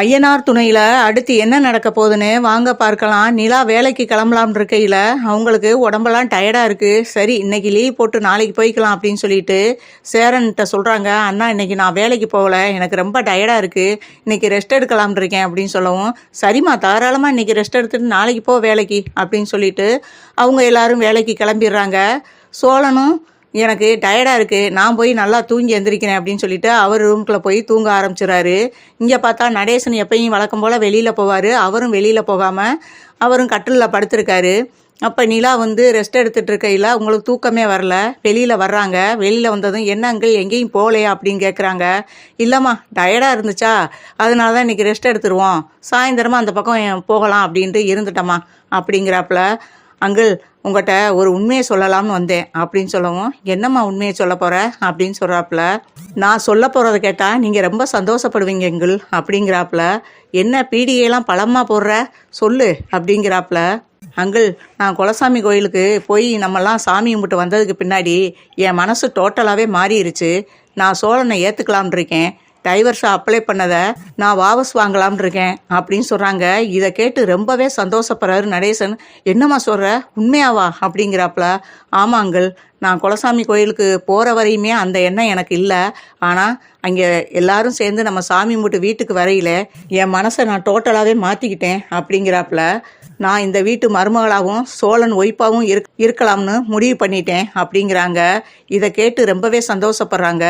ஐயனார் துணையில அடுத்து என்ன நடக்க போகுதுன்னு வாங்க பார்க்கலாம். நிலா வேலைக்கு கிளம்பலாம் இருக்கையில அவங்களுக்கு உடம்பெல்லாம் டயர்டா இருக்கு. சரி இன்னைக்கு லீவ் போட்டு நாளைக்கு போய்க்கலாம் அப்படின்னு சொல்லிட்டு சேரன்கிட்ட சொல்றாங்க. அண்ணா இன்னைக்கு நான் வேலைக்கு போகல. எனக்கு ரொம்ப டயர்டா இருக்கு. இன்னைக்கு ரெஸ்ட் எடுக்கலாம் இருக்கேன் அப்படின்னு சொல்லவும் சரிம்மா தாராளமா இன்னைக்கு ரெஸ்ட் எடுத்துட்டு நாளைக்கு போ வேலைக்கு அப்படின்னு சொல்லிட்டு அவங்க எல்லாரும் வேலைக்கு கிளம்பிடுறாங்க. சோழனும் எனக்கு டயர்டாக இருக்குது நான் போய் நல்லா தூங்கி எந்திரிக்கிறேன் அப்படின்னு சொல்லிட்டு அவர் ரூம்குள்ளே போய் தூங்க ஆரம்பிச்சிடறாரு. இங்கே பார்த்தா நடேசன் எப்பயும் வழக்கம் போல் வெளியில் போவார். அவரும் வெளியில் போகாமல் அவரும் கட்டிலில் படுத்திருக்காரு. அப்போ நிலா வந்து ரெஸ்ட் எடுத்துகிட்டு இருக்கையில் உங்களுக்கு தூக்கமே வரல. வெளியில் வர்றாங்க. வெளியில் வந்ததும் என்ன அங்கிள் எங்கேயும் போகலையா? அப்படின்னு கேட்குறாங்க இல்லைம்மா டயர்டாக இருந்துச்சா? அதனால தான் இன்றைக்கி ரெஸ்ட் எடுத்துருவோம். சாயந்தரமாக அந்த பக்கம் போகலாம் அப்படின்ட்டு இருந்துட்டோம்மா அப்படிங்கிறாப்புல அங்கிள் உங்கள்கிட்ட ஒரு உண்மையை சொல்லலாம்னு வந்தேன் அப்படின்னு சொல்லவும் என்னம்மா உண்மையை சொல்ல போகிற அப்படின்னு சொல்கிறாப்புல நான் சொல்ல போகிறத கேட்டால் நீங்கள் ரொம்ப சந்தோஷப்படுவீங்க எங்கள் அப்படிங்கிறாப்புல என்ன பீடிகையெல்லாம் பழமாக போடுற? சொல்லு அப்படிங்கிறாப்புல அங்கிள் நான் குலசாமி கோயிலுக்கு போய் நம்மலாம் சாமி கும்பிட்டு வந்ததுக்கு பின்னாடி என் மனசு டோட்டலாகவே மாறிடுச்சு நான் சோழனை ஏற்றுக்கலாம்னு இருக்கேன். டைவர்ஸை அப்ளை பண்ணதை நான் வாபஸ் வாங்கலாம்னு இருக்கேன் அப்படின்னு சொல்கிறாங்க இதை கேட்டு ரொம்பவே சந்தோஷப்படுறாரு நடேசன். என்னம்மா சொல்கிற உண்மையாவா? அப்படிங்கிறாப்புல. ஆமாங்கள் நான் குலசாமி கோயிலுக்கு போகிற வரையுமே அந்த எண்ணம் எனக்கு இல்லை. ஆனால் அங்கே எல்லாரும் சேர்ந்து நம்ம சாமி கும்பிட்டு வீட்டுக்கு வரையில என் மனசை நான் டோட்டலாகவே மாற்றிக்கிட்டேன் அப்படிங்கிறாப்புல நான் இந்த வீட்டு மருமகளாகவும் சோழன் ஒய்ப்பாகவும் இருக் இருக்கலாம்னு முடிவு பண்ணிட்டேன் அப்படிங்கிறாங்க. இதை கேட்டு ரொம்பவே சந்தோஷப்படுறாங்க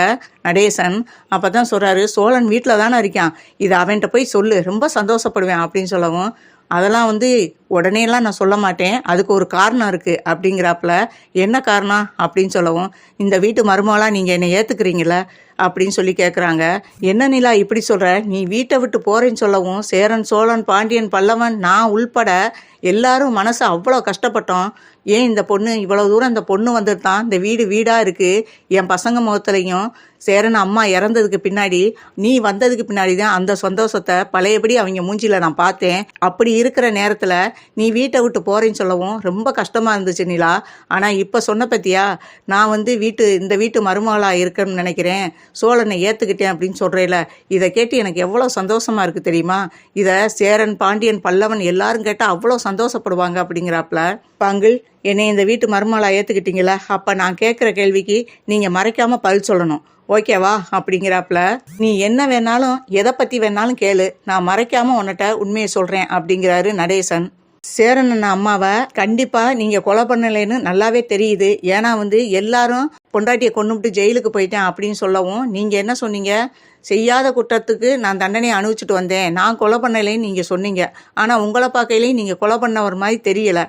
நடேசன். அப்போ தான் சொல்கிறாரு சோழன் வீட்டில் தானே இருக்கான். இதை அவன்கிட்ட போய் சொல்லு ரொம்ப சந்தோஷப்படுவேன் அப்படின்னு சொல்லவும் அதெல்லாம் வந்து உடனேலாம் நான் சொல்ல மாட்டேன். அதுக்கு ஒரு காரணம் இருக்குது அப்படிங்கிறாப்புல என்ன காரணம்? அப்படின்னு சொல்லவும் இந்த வீட்டு மருமகளாக நீங்கள் என்னை ஏற்றுக்கிறீங்களா அப்படின்னு சொல்லி கேட்குறாங்க என்ன நிலா இப்படி சொல்கிற நீ வீட்டை விட்டு போகிறேன்னு சொல்லவும் சேரன் சோழன் பாண்டியன் பல்லவன் நான் உள்பட எல்லாரும் மனசு அவ்வளோ கஷ்டப்பட்டோம். ஏன் இந்த பொண்ணு? இவ்வளோ தூரம் இந்த பொண்ணு வந்துருத்தான் இந்த வீடு வீடாக இருக்குது என் பசங்க முகத்துலையும் சேரன் அம்மா இறந்ததுக்கு பின்னாடி நீ வந்ததுக்கு பின்னாடி தான் அந்த சந்தோஷத்தை பழையபடி அவங்க மூஞ்சியில் நான் பார்த்தேன். அப்படி இருக்கிற நேரத்தில் நீ வீட்டை விட்டு போகிறேன்னு சொல்லவும் ரொம்ப கஷ்டமாக இருந்துச்சு நிலா. ஆனால் இப்போ சொன்ன பற்றியா நான் வந்து வீட்டு இந்த வீட்டு மருமகளாக இருக்கேன்னு நினைக்கிறேன். சோழனை ஏற்றுக்கிட்டேன் அப்படின்னு சொல்கிறேல இதை கேட்டு எனக்கு எவ்வளோ சந்தோஷமாக இருக்குது தெரியுமா? இதை சேரன் பாண்டியன் பல்லவன் எல்லாரும் கேட்டால் அவ்வளோ சந்தோஷப்படுவாங்க அப்படிங்கிறாப்புல பாங்கிள் என்னை இந்த வீட்டு மருமகளாக ஏற்றுக்கிட்டீங்களா அப்போ நான் கேட்குற கேள்விக்கு நீங்கள் மறைக்காமல் பதில் சொல்லணும். ஓகேவா அப்படிங்கிறாப்புல நீ என்ன வேணாலும் எதை பற்றி வேணாலும் கேளு நான் மறைக்காமல் உன்கிட்ட உண்மையை சொல்கிறேன் அப்படிங்கிறாரு நடேசன். சேரன் அண்ணா அம்மாவை கண்டிப்பாக நீங்கள் கொலை பண்ணலைன்னு நல்லாவே தெரியுது. ஏன்னா வந்து எல்லாரும் பொண்டாட்டியை கொண்டுபிட்டு ஜெயிலுக்கு போயிட்டேன் அப்படின்னு சொல்லவும் நீங்கள் என்ன சொன்னீங்க? செய்யாத குற்றத்துக்கு நான் தண்டனையை அனுபவிச்சுட்டு வந்தேன். நான் கொலை பண்ணலைன்னு நீங்கள் சொன்னீங்க. ஆனால் உங்களை பார்க்கையிலையும் நீங்கள் கொலை பண்ண ஒரு மாதிரி தெரியல.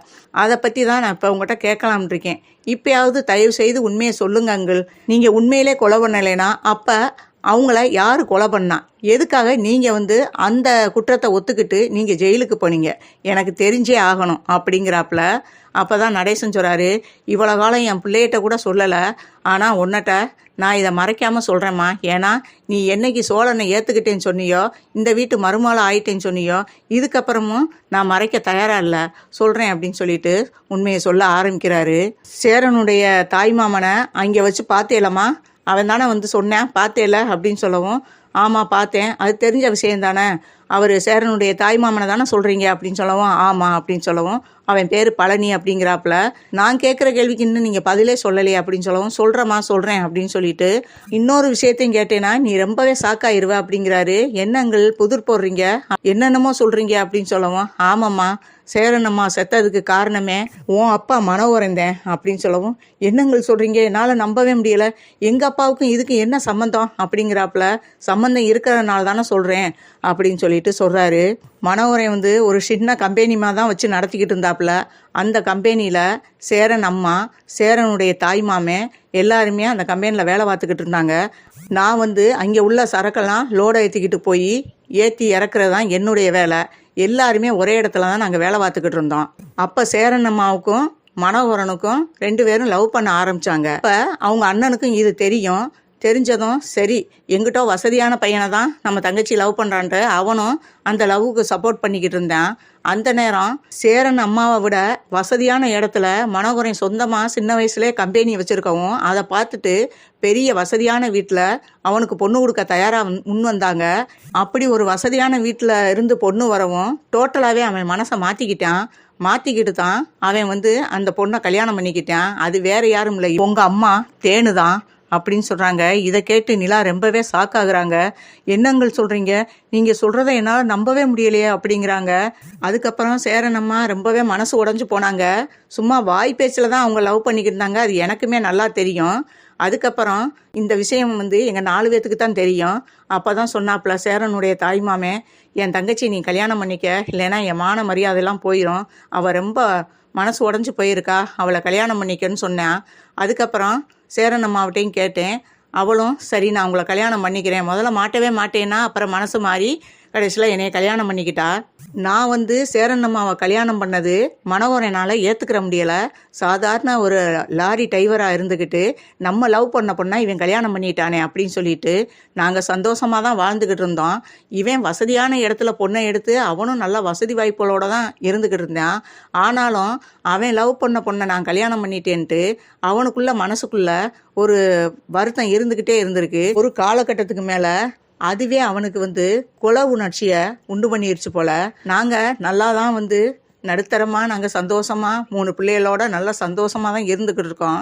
அதை பற்றி தான் நான் இப்போ உங்கள்கிட்ட கேட்கலாம்னு இருக்கேன். இப்பயாவது தயவு செய்து உண்மையை சொல்லுங்க அங்கிள். நீங்கள் உண்மையிலே கொலை பண்ணலைன்னா அப்போ அவங்கள யார் கொலை பண்ணா? எதுக்காக நீங்கள் வந்து அந்த குற்றத்தை ஒத்துக்கிட்டு நீங்கள் ஜெயிலுக்கு போனீங்க? எனக்கு தெரிஞ்சே ஆகணும் அப்படிங்கிறாப்புல அப்போ தான் நடேசன் சொல்கிறாரு இவ்வளோ காலம் என் பிள்ளைகிட்ட கூட சொல்லலை. ஆனால் உன்னட்ட நான் இதை மறைக்காமல் சொல்கிறேம்மா ஏன்னா நீ என்னைக்கு சோழனை ஏற்றுக்கிட்டேன்னு சொன்னியோ இந்த வீட்டு மறுமாலை ஆயிட்டேன்னு சொன்னியோ இதுக்கப்புறமும் நான் மறைக்க தயாராக இல்லை. சொல்கிறேன் அப்படின்னு சொல்லிட்டு உண்மையை சொல்ல ஆரம்பிக்கிறாரு. சேரனுடைய தாய் மாமனை அங்கே வச்சு பார்த்தேலம்மா. அவன் தானே வந்து சொன்னேன் பார்த்தேல அப்படின்னு சொல்லவும் ஆமாம் பார்த்தேன். அது தெரிஞ்ச விஷயம் தானே அவர் சேரனுடைய தாய் மாமனை தானே சொல்கிறீங்க அப்படின்னு சொல்லவும் ஆமாம் அப்படின்னு சொல்லவும் அவன் பேர் பழனி அப்படிங்கிறாப்புல நான் கேட்குற கேள்விக்கு இன்னும் நீங்கள் பதிலே சொல்லலையே அப்படின்னு சொல்லவும் சொல்கிறேம்மா சொல்கிறேன் அப்படின்னு சொல்லிட்டு இன்னொரு விஷயத்தையும் கேட்டேன்னா நீ ரொம்பவே சாக்காயிருவ அப்படிங்கிறாரு. என்னங்கள் புதிர் போடுறீங்க? என்னென்னமோ சொல்கிறீங்க அப்படின்னு சொல்லவும் ஆமாம்மா சேரனம்மா செத்ததுக்கு காரணமே உன் அப்பா மன உறைந்தேன் அப்படின்னு சொல்லவும் என்னங்கள் சொல்கிறீங்க என்னால் நம்பவே முடியல. எங்கள் அப்பாவுக்கும் இதுக்கு என்ன சம்மந்தம் அப்படிங்கிறாப்புல சம்மந்தம் இருக்கிறதுனால தானே சொல்கிறேன் அப்படின்னு சொல்லிட்டு சொல்கிறாரு மன உறை வந்து ஒரு சின்ன கம்பெனிமா தான் வச்சு நடத்திக்கிட்டு இருந்தாப்புல அந்த கம்பெனியில் சேரன் அம்மா சேரனுடைய தாய் மாமே எல்லாருமே அந்த கம்பெனியில் வேலை பார்த்துக்கிட்டு இருந்தாங்க. நான் வந்து அங்கே உள்ள சரக்கெல்லாம் லோடை ஏற்றிக்கிட்டு போய் ஏற்றி இறக்குறது தான் என்னுடைய வேலை. எல்லாருமே ஒரே இடத்துல தான் நாங்கள் வேலை பார்த்துக்கிட்டு இருந்தோம். அப்போ சேரன் அம்மாவுக்கும் மனோகரனுக்கும் ரெண்டு பேரும் லவ் பண்ண ஆரம்பித்தாங்க இப்போ அவங்க அண்ணனுக்கும் இது தெரியும். தெரிஞ்சதும் சரி எங்கிட்டோ வசதியான பையனை தான் நம்ம தங்கச்சி லவ் பண்ணுறான்ட்டு அவனும் அந்த லவ்வுக்கு சப்போர்ட் பண்ணிக்கிட்டு இருந்தான். அந்த நேரம் சேரன் அம்மாவை விட வசதியான இடத்துல மனோகரன் சொந்தமாக சின்ன வயசுலேயே கம்பெனி வச்சுருக்கவும் அதை பார்த்துட்டு பெரிய வசதியான வீட்டில் அவனுக்கு பொண்ணு கொடுக்க தயாராக முன் வந்தாங்க. அப்படி ஒரு வசதியான வீட்டில் இருந்து பொண்ணு வரவும் டோட்டலாகவே அவன் மனசை மாற்றிக்கிட்டான் மாற்றிக்கிட்டு தான் அவன் வந்து அந்த பொண்ணை கல்யாணம் பண்ணிக்கிட்டான். அது வேற யாரும் இல்லை. உங்கள் அம்மா தேனு தான் அப்படின்னு சொல்கிறாங்க இதை கேட்டு நிலா ரொம்பவே சாக்காகிறாங்க என்னங்கள் சொல்கிறீங்க நீங்கள் சொல்கிறத என்னால் நம்பவே முடியலையே அப்படிங்கிறாங்க. அதுக்கப்புறம் சேரனம்மா ரொம்பவே மனசு உடஞ்சு போனாங்க. சும்மா வாய் பேச்சில் தான் அவங்க லவ் பண்ணிக்கிட்டு இருந்தாங்க. அது எனக்குமே நல்லா தெரியும். அதுக்கப்புறம் இந்த விஷயம் வந்து எங்கள் நாலு பேத்துக்கு தான் தெரியும். அப்போ தான் சொன்னாப்புல சேரனுடைய தாய்மாமே என் தங்கச்சி நீ கல்யாணம் பண்ணிக்க. இல்லைன்னா என் மான மரியாதையெல்லாம் போயிடும் அவள் ரொம்ப மனசு உடஞ்சி போயிருக்கா. அவளை கல்யாணம் பண்ணிக்கன்னு சொன்னேன் அதுக்கப்புறம் சேரன் அம்மாவட்டையும் கேட்டேன். அவளும் சரி நான் உங்களை கல்யாணம் பண்ணிக்கிறேன். முதல்ல மாட்டவே மாட்டேன்னா அப்புறம் மனசு மாறி கடைசியில் என்னைய கல்யாணம் பண்ணிக்கிட்டா? நான் வந்து சேரன் அம்மாவை கல்யாணம் பண்ணது மனோகரனால் ஏற்றுக்கிற முடியலை. சாதாரண ஒரு லாரி டிரைவராக இருந்துக்கிட்டு நம்ம லவ் பண்ண பொண்ணா இவன் கல்யாணம் பண்ணிட்டானே அப்படின்னு சொல்லிட்டு நாங்கள் சந்தோஷமாக தான் வாழ்ந்துக்கிட்டு இருந்தோம். இவன் வசதியான இடத்துல பொண்ணை எடுத்து அவனும் நல்லா வசதி வாய்ப்புகளோடு தான் இருந்துக்கிட்டு இருந்தான். ஆனாலும் அவன் லவ் பண்ண பொண்ணை நான் கல்யாணம் பண்ணிட்டேன்ட்டு அவனுக்குள்ள மனசுக்குள்ள ஒரு வருத்தம் இருந்துக்கிட்டே இருந்திருக்கு. ஒரு காலகட்டத்துக்கு மேலே அதுவே அவனுக்கு வந்து குல உணர்ச்சியை உண்டு பண்ணிருச்சு போல. நாங்கள் நல்லா தான் வந்து நடுத்தரமாக நாங்கள் சந்தோஷமாக மூணு பிள்ளைகளோட நல்லா சந்தோஷமாக தான் இருந்துக்கிட்டு இருக்கோம்.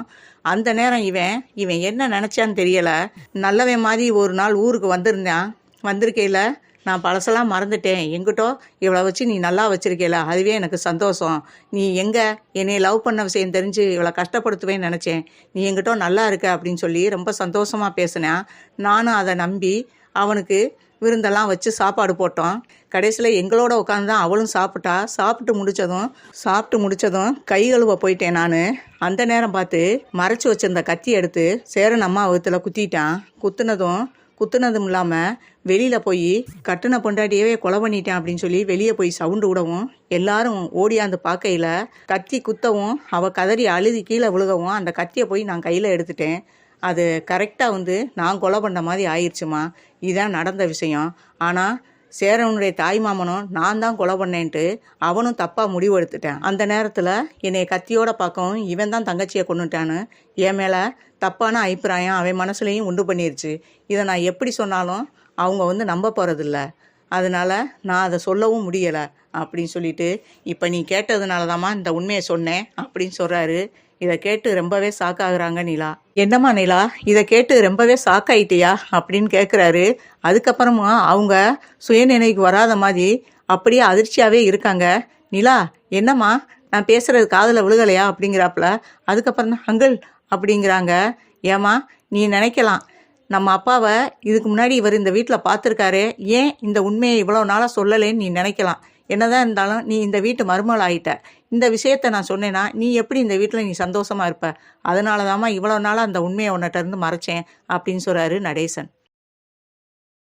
அந்த நேரம் இவன் இவன் என்ன நினச்சான்னு தெரியலை. நல்லவன் மாதிரி ஒரு நாள் ஊருக்கு வந்திருந்தான். வந்திருக்கையில் நான் பழசெல்லாம் மறந்துட்டேன். எங்கிட்டோ இவ்வளோ வச்சு நீ நல்லா வச்சிருக்கேல அதுவே எனக்கு சந்தோஷம். நீ எங்கே என்னை லவ் பண்ண விஷயம் தெரிஞ்சு இவ்வளோ கஷ்டப்படுத்துவேன்னு நினச்சேன். நீ எங்கிட்டோ நல்லா இருக்க அப்படின்னு சொல்லி ரொம்ப சந்தோஷமாக பேசினேன் நானும் அதை நம்பி அவனுக்கு விருந்தெல்லாம் வச்சு சாப்பாடு போட்டோம். கடைசியில் எங்களோட உட்காந்து தான் அவளும் சாப்பிட்டா. சாப்பிட்டு முடிச்சதும் சாப்பிட்டு முடிச்சதும் கை கழுவ போயிட்டேன் நான். அந்த நேரம் பார்த்து மறைச்சி வச்சிருந்த கத்தி எடுத்து சேரன் அம்மா வகுத்தில் குத்திட்டான். குத்துனதும் குத்துனதும் இல்லாமல் வெளியில் போய் கட்டின பொண்டாட்டியவே கொலை பண்ணிட்டேன் அப்படின்னு சொல்லி வெளியே போய் சவுண்டு விடவும் எல்லாரும் ஓடியாந்து பார்க்கையில் கத்தி குத்தவும் அவள் கதறி அழுதி கீழே விழுகவும் அந்த கத்தியை போய் நான் கையில் எடுத்துட்டேன். அது கரெக்டாக வந்து நான் கொலை பண்ண மாதிரி ஆயிடுச்சுமா இதுதான் நடந்த விஷயம். ஆனால் சேரவனுடைய தாய் மாமனும் நான் தான் கொலை பண்ணேன்ட்டு அவனும் தப்பாக முடிவு எடுத்துட்டேன். அந்த நேரத்தில் என்னை கத்தியோட பார்க்கவும் இவன் தான் தங்கச்சியை கொண்டுட்டான்னு என் மேலே தப்பான அபிப்பிராயம் அவன் மனசுலையும் உண்டு பண்ணிருச்சு. இதை நான் எப்படி சொன்னாலும் அவங்க வந்து நம்ப போகிறதில்ல அதனால நான் அதை சொல்லவும் முடியலை அப்படின்னு சொல்லிட்டு இப்போ நீ கேட்டதுனால தாம்மா இந்த உண்மையை சொன்னேன் அப்படின்னு சொல்கிறாரு இதை கேட்டு ரொம்பவே ஷாக்காகுறாங்க நிலா. என்னம்மா நிலா இதை கேட்டு ரொம்பவே ஷாக் ஆயிட்டியா? அப்படின்னு கேட்குறாரு அதுக்கப்புறமா அவங்க சுயநினைவுக்கு வராத மாதிரி அப்படியே அதிர்ச்சியாகவே இருக்காங்க. நிலா என்னம்மா நான் பேசுகிறது காதில் விழுகலையா? அப்படிங்கிறாப்புல. அதுக்கப்புறம் தான் அங்கிள் அப்படிங்கிறாங்க. ஏம்மா நீ நினைக்கலாம். நம்ம அப்பாவை இதுக்கு முன்னாடி இவர் இந்த வீட்டில் பார்த்துருக்காரு. ஏன் இந்த உண்மையை இவ்வளோ நாளாக சொல்லலைன்னு நீ நினைக்கலாம்? என்னதான் இருந்தாலும் நீ இந்த வீட்டு மருமகள் ஆயிட்ட. இந்த விஷயத்த நான் சொன்னேன்னா நீ எப்படி இந்த வீட்டில் நீ சந்தோஷமா இருப்ப? அதனால தாம்மா இவ்வளோ நாளாக அந்த உண்மையை உன்னிட்ட இருந்து மறைச்சேன் அப்படின்னு சொல்கிறாரு நடேசன்.